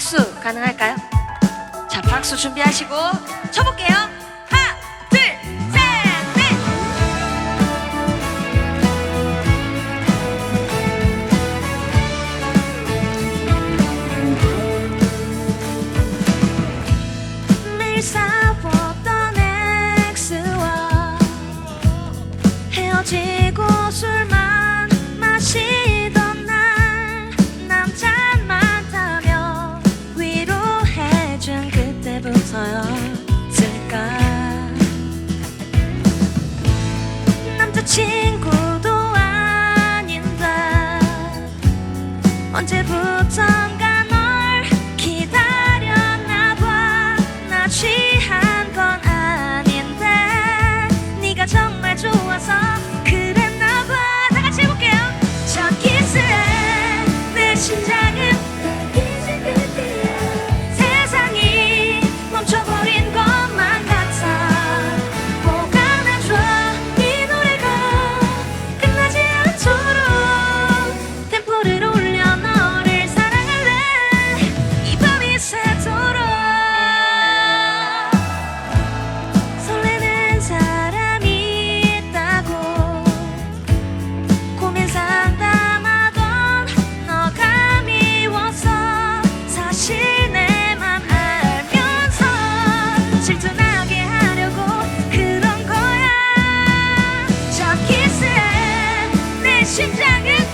박수 가능할까요? 자, 박수 준비하시고 쳐볼게요. 있었을까? 남자친구도 아닌데 언제부턴가 널 기다렸나 봐나 취한 건 아닌데 네가 정말 좋아서 그랬나 봐다 같이 해볼게요. 첫 키스에 내 심장 심장은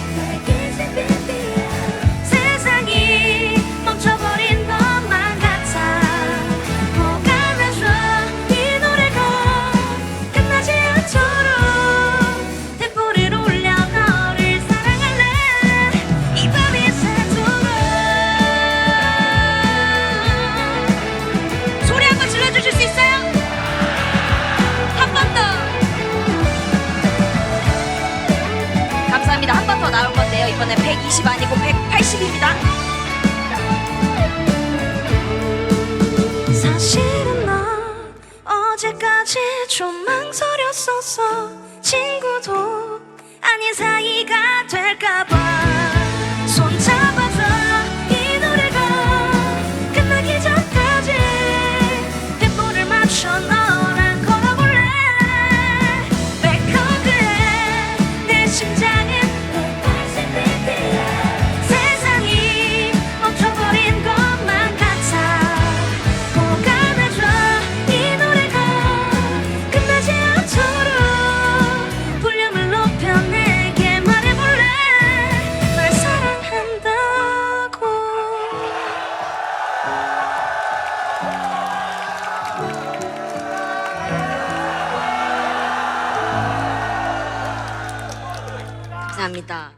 나올 건데요. 이번에 120 아니고 180입니다. 사실은 난 어제까지 좀 망설였었어. 친구도 아닌 사이가 될까봐. 사랑합니다.